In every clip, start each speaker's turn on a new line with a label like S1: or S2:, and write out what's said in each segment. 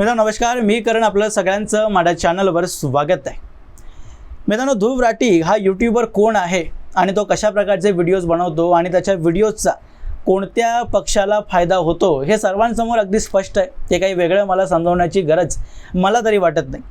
S1: मित्रांनो नमस्कार. मी करण आपलं सगळ्यांचं माझ्या चॅनलवर स्वागत आहे. मित्रांनो ध्रुव राठी हा यूट्यूबर कोण आहे आणि तो कशा प्रकारचे व्हिडिओज बनवतो आणि त्याच्या व्हिडिओजचा कोणत्या पक्षाला फायदा होतो हे सर्वांसमोर अगदी स्पष्ट आहे. ते काही वेगळं मला समजवण्याची गरज मला तरी वाटत नाही.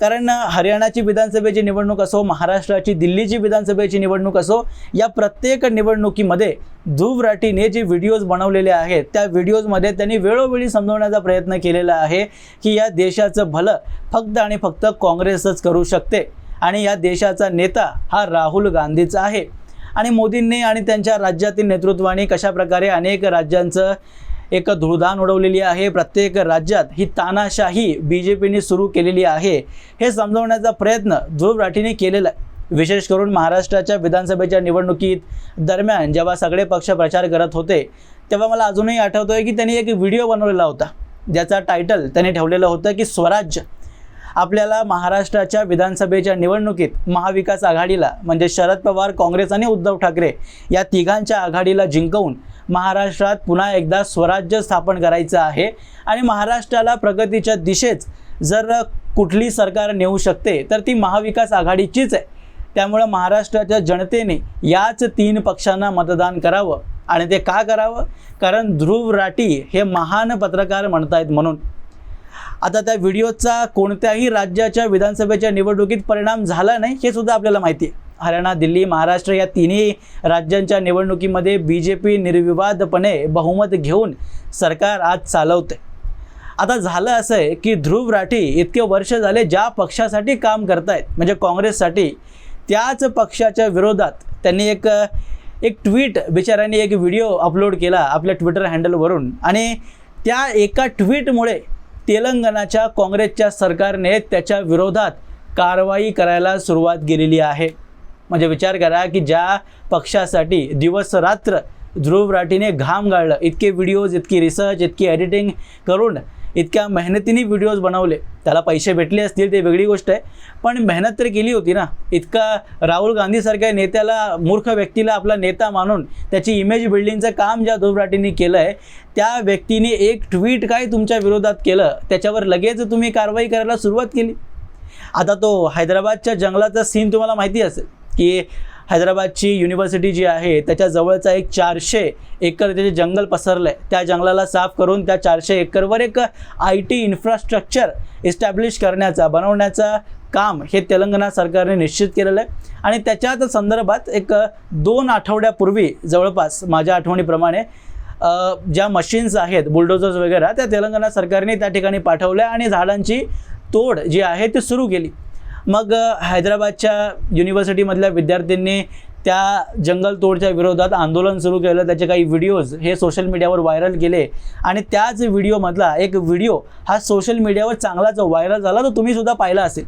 S1: कारण हरियाणाची विधानसभेची निवडणूक असो महाराष्ट्राची दिल्लीची विधानसभेची निवडणूक असो या प्रत्येक निवडणुकीमध्ये ध्रुव राठीने जे व्हिडिओज बनवलेले आहेत त्या व्हिडिओजमध्ये त्यांनी वेळोवेळी समजवण्याचा प्रयत्न केलेला आहे की या देशाचं भलं फक्त आणि फक्त काँग्रेसच करू शकते. आणि या देशाचा नेता हा राहुल गांधीचा आहे. आणि मोदींनी आणि त्यांच्या राज्यातील नेतृत्वाने कशाप्रकारे अनेक राज्यांचं एक धुळधाण उडवलेली आहे. प्रत्येक राज्यात ही तानाशाही बी जे पीने सुरू केलेली आहे. हे समजवण्याचा प्रयत्न ध्रुव राठीने केलेला आहे. विशेष करून महाराष्ट्राच्या विधानसभेच्या निवडणुकीत दरम्यान जेव्हा सगळे पक्ष प्रचार करत होते तेव्हा मला अजूनही आठवतो आहे की त्यांनी एक व्हिडिओ बनवलेला होता. ज्याचा टायटल त्यांनी ठेवलेलं होतं की स्वराज्य. आपल्याला महाराष्ट्राच्या विधानसभेच्या निवडणुकीत महाविकास आघाडीला म्हणजे शरद पवार काँग्रेस आणि उद्धव ठाकरे या तिघांच्या आघाडीला जिंकवून महाराष्ट्रात पुन्हा एकदा स्वराज्य स्थापन करायचं आहे. आणि महाराष्ट्राला प्रगतीच्या दिशेच जर कुठली सरकार नेऊ शकते तर ती महाविकास आघाडीचीच आहे. त्यामुळं महाराष्ट्राच्या जनतेने याच तीन पक्षांना मतदान करावं. आणि ते का करावं? कारण ध्रुव राठी हे महान पत्रकार म्हणतायत म्हणून. आता त्या व्हिडिओचा कोणत्याही राज्याच्या विधानसभेच्या निवडणुकीत परिणाम झाला नाही हे सुद्धा आपल्याला माहिती आहे. हरियाणा दिल्ली महाराष्ट्र या तिन्ही राज्यांच्या निवडणुकीमध्ये बी जे पी निर्विवादपणे बहुमत घेऊन सरकार आज चालवते. आता झालं असं आहे की ध्रुव राठी इतके वर्ष झाले ज्या पक्षासाठी काम करतायत म्हणजे काँग्रेससाठी त्याच पक्षाच्या विरोधात त्यांनी एक एक ट्विट बिचाऱ्यांनी एक व्हिडिओ अपलोड केला आपल्या ट्विटर हँडलवरून आणि त्या एका ट्विटमुळे तेलंगणाच्या काँग्रेसच्या सरकारने त्याच्या विरोधात कारवाई करायला सुरुवात केलेली आहे. म्हणजे विचार करा की ज्या पक्षासाठी दिवस रात्र ध्रुव राठीने घाम गाळलं इतके व्हिडिओज इतकी रिसर्च इतकी एडिटिंग करून इतक्या मेहनतीने व्हिडिओज बनवले त्याला पैसे भेटले असतील ते वेगळी गोष्ट आहे. पण मेहनत तर केली होती ना. इतका राहुल गांधीसारख्या नेत्याला मूर्ख व्यक्तीला आपला नेता मानून त्याची इमेज बिल्डिंगचं काम ज्या दोबराटींनी केलं आहे त्या व्यक्तीने एक ट्विट काय तुमच्या विरोधात केलं? त्याच्यावर लगेच तुम्ही कारवाई करायला सुरुवात केली. आता तो हैदराबादच्या जंगलाचा सीन तुम्हाला माहिती असेल. की हैदराबादची युनिव्हर्सिटी जी आहे त्याच्या जवळचा एक चारशे एकर त्याचे जंगल पसरलं आहे त्या जंगलाला साफ करून त्या चारशे एकरवर एक आय टी इन्फ्रास्ट्रक्चर इस्टॅब्लिश करण्याचा बनवण्याचा काम हे तेलंगणा सरकारने निश्चित केलेलं आहे. आणि त्याच्याच संदर्भात एक दोन आठवड्यापूर्वी जवळपास माझ्या आठवणीप्रमाणे ज्या मशीन्स आहेत बुलडोजर्स वगैरे त्या तेलंगणा सरकारने त्या ठिकाणी पाठवल्या आणि झाडांची तोड जी आहे ती सुरू केली. मग हैदराबादच्या युनिव्हर्सिटीमधल्या विद्यार्थ्यांनी त्या जंगलतोडच्या विरोधात आंदोलन सुरू केलं. त्याचे काही व्हिडिओज हे सोशल मीडियावर व्हायरल केले आणि त्याच व्हिडिओमधला एक व्हिडिओ हा सोशल मीडियावर चांगलाच व्हायरल झाला तो तुम्हीसुद्धा पाहिला असेल.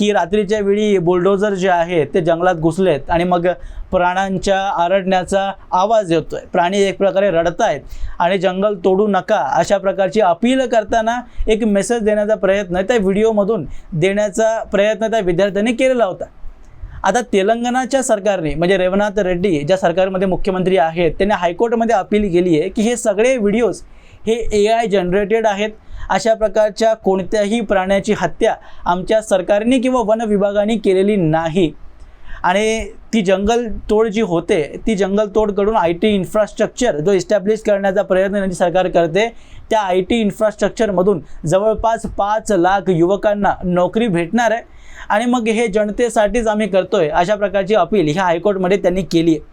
S1: की रात्रीच्या वेळी बुलडोजर जे आहेत ते जंगलात घुसलेत आणि मग प्राण्यांच्या आरडण्याचा आवाज येतोय. प्राणी एक प्रकारे रडत आहेत आणि जंगल तोडू नका अशा प्रकारची अपील करताना एक मेसेज देण्याचा प्रयत्न त्या व्हिडिओमधून देण्याचा प्रयत्न त्या विद्यार्थ्यांनी केलेला होता. आता तेलंगणाच्या सरकारने म्हणजे रेवनाथ रेड्डी ज्या सरकारमध्ये मुख्यमंत्री आहेत त्यांनी हायकोर्टमध्ये अपील केली आहे की हे सगळे व्हिडिओज हे ए आय जनरेटेड आहेत. अशा प्रकारच्या कोणत्याही प्राण्याची हत्या आमच्या सरकारने किंवा वन विभागाने केलेली नाही. आणि ती जंगल तोड जी होते ती जंगल तोड करून आय टी इन्फ्रास्ट्रक्चर जो इस्टॅब्लिश करण्याचा प्रयत्न त्यांची सरकार करते त्या आय टी इन्फ्रास्ट्रक्चरमधून जवळपास पाच लाख युवकांना नोकरी भेटणार आहे. आणि मग हे जनतेसाठीच आम्ही करतोय अशा प्रकारची अपील ह्या हायकोर्टमध्ये त्यांनी केली आहे.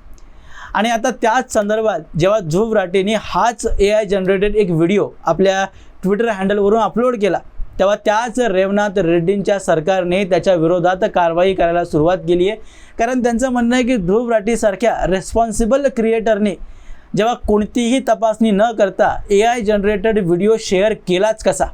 S1: आणि आता त्याच संदर्भात जेव्हा झुव राटेने हाच ए आय जनरेटेड एक व्हिडिओ आपल्या ट्विटर हँडलवरून अपलोड केला. तेव्हा त्याच रेवनाथ रेड्डींच्या सरकारने त्याच्या विरोधात कारवाई करायला सुरुवात केली आहे. कारण त्यांचं म्हणणं आहे की ध्रुव राठीसारख्या रेस्पॉन्सिबल क्रिएटरने जेव्हा कोणतीही तपासणी न करता A I generated video share केलाच कसा?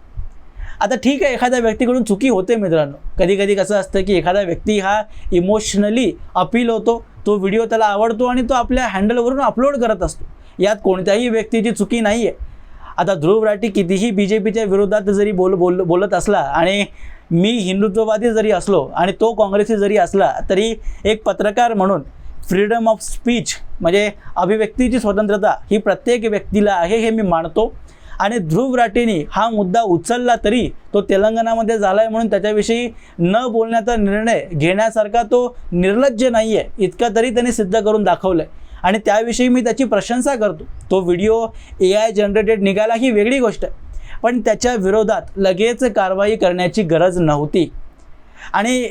S1: आता ठीक आहे एखाद्या व्यक्तीकडून चुकी होते मित्रांनो. कधी कधी कसं असतं की एखादा व्यक्ती हा इमोशनली अपील होतो तो व्हिडिओ त्याला आवडतो आणि तो आपल्या हँडलवरून अपलोड करत असतो. यात कोणत्याही व्यक्तीची चुकी नाही आहे आता ध्रुव राठी कितीही बी जे पीच्या विरोधात जरी बोल बोल बोलत असला आणि मी हिंदुत्ववादी जरी असलो आणि तो काँग्रेसी जरी असला तरी एक पत्रकार म्हणून फ्रीडम ऑफ स्पीच म्हणजे अभिव्यक्तीची स्वतंत्रता ही प्रत्येक व्यक्तीला आहे हे मी मानतो. आणि ध्रुव राठीनी हा मुद्दा उचलला तरी तो तेलंगणामध्ये झाला आहे म्हणून त्याच्याविषयी न बोलण्याचा निर्णय घेण्यासारखा तो निर्लज्ज नाही आहे इतकं तरी त्यांनी सिद्ध करून दाखवलं आहे आणि त्याविषयी मी त्याची प्रशंसा करतो. तो व्हिडिओ ए आय जनरेटेड निघाला ही वेगळी गोष्ट. आहे पण त्याच्या विरोधात लगेच कारवाई करण्याची गरज नव्हती. आणि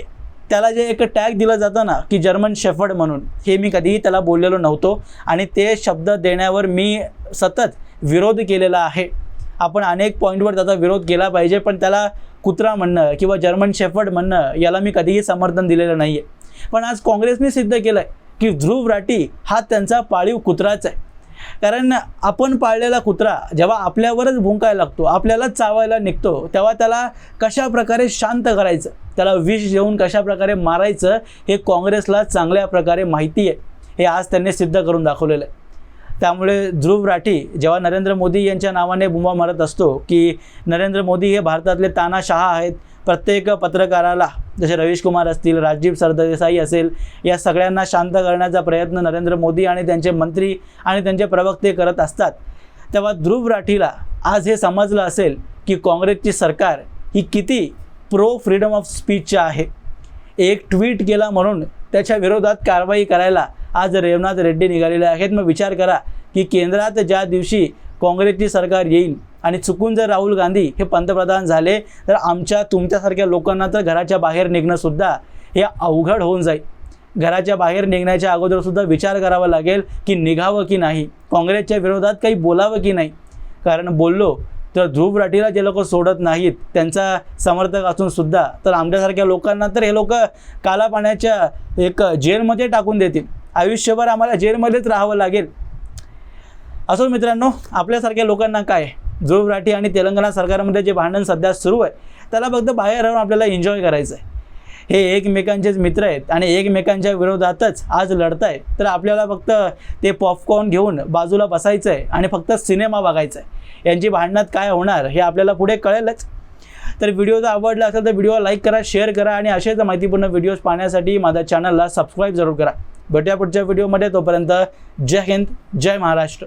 S1: त्याला जे एक टॅग दिलं जातं ना की जर्मन शेफर्ड म्हणून हे मी कधीही त्याला बोललेलो नव्हतो. आणि ते शब्द देण्यावर मी सतत विरोध केलेला आहे. आपण अनेक पॉईंटवर त्याचा विरोध केला पाहिजे पण त्याला कुत्रा म्हणणं किंवा जर्मन शेफर्ड म्हणणं याला मी कधीही समर्थन दिलेलं नाही आहे पण आज काँग्रेसने सिद्ध केलं आहे की ध्रुव राठी हा त्यांचा पाळीव कुत्राच आहे. कारण आपण पाळलेला कुत्रा जेव्हा आपल्यावरच भुंकायला लागतो आपल्याला चावायला निघतो तेव्हा त्याला कशा प्रकारे शांत करायचं त्याला विष देऊन कशा प्रकारे मारायचं हे काँग्रेसला चांगल्या प्रकारे माहिती आहे. हे आज त्यांनी सिद्ध करून दाखवलेलं आहे. त्यामुळे ध्रुव राठी जेव्हा नरेंद्र मोदी यांच्या नावाने बुंबा मारत असतो की नरेंद्र मोदी हे भारतातले तानाशहा आहेत प्रत्येक पत्रकाराला जसे रवीश कुमार असतील राजीव सरदेसाई असेल या सगळ्यांना शांत करण्याचा प्रयत्न नरेंद्र मोदी आणि त्यांचे मंत्री आणि त्यांचे प्रवक्ते करत असतात. तेव्हा ध्रुव राठीला आज हे समजलं असेल की काँग्रेसची सरकार ही किती प्रो फ्रीडम ऑफ स्पीचची आहे. एक ट्विट केला म्हणून त्याच्या विरोधात कारवाई करायला आज रेवनाथ रेड्डी निघालेले आहेत. मग विचार करा की केंद्रात ज्या दिवशी काँग्रेसची सरकार येईल आणि चुकून जर राहुल गांधी हे पंतप्रधान झाले तर आमच्या तुमच्यासारख्या लोकांना तर घराच्या बाहेर निघणंसुद्धा हे अवघड होऊन जाईल. घराच्या बाहेर निघण्याच्या अगोदरसुद्धा विचार करावा लागेल की निघावं की नाही. काँग्रेसच्या विरोधात काही बोलावं की नाही. कारण बोललो तर ध्रुव राठीला जे लोक सोडत नाहीत त्यांचा समर्थक असून सुद्धा तर आमच्यासारख्या लोकांना तर हे लोक काला पाण्याच्या एक जेलमध्ये टाकून देतील. आयुष्यभर आम्हाला जेलमध्येच राहावं लागेल. असो मित्रांनो आपल्यासारख्या लोकांना काय? ध्रुव राठी आणि तेलंगणा सरकारमध्ये जे भांडण सध्या सुरू आहे त्याला फक्त बाहेर राहून आपल्याला एन्जॉय करायचं आहे हे एकमेकांचेच मित्र आहेत आणि एकमेकांच्या विरोधातच आज लढत आहेत तर आपल्याला फक्त ते पॉपकॉर्न घेऊन बाजूला बसायचं आहे आणि फक्त सिनेमा बघायचा आहे यांची भांडणात काय होणार हे आपल्याला पुढे कळेलच. तर व्हिडिओ जर आवडला असेल तर व्हिडिओ लाईक करा शेअर करा आणि असेच माहितीपूर्ण व्हिडिओज पाहण्यासाठी माझ्या चॅनलला सबस्क्राईब जरूर करा. भेटूया पुढच्या व्हिडिओमध्ये तोपर्यंत जय हिंद जय महाराष्ट्र.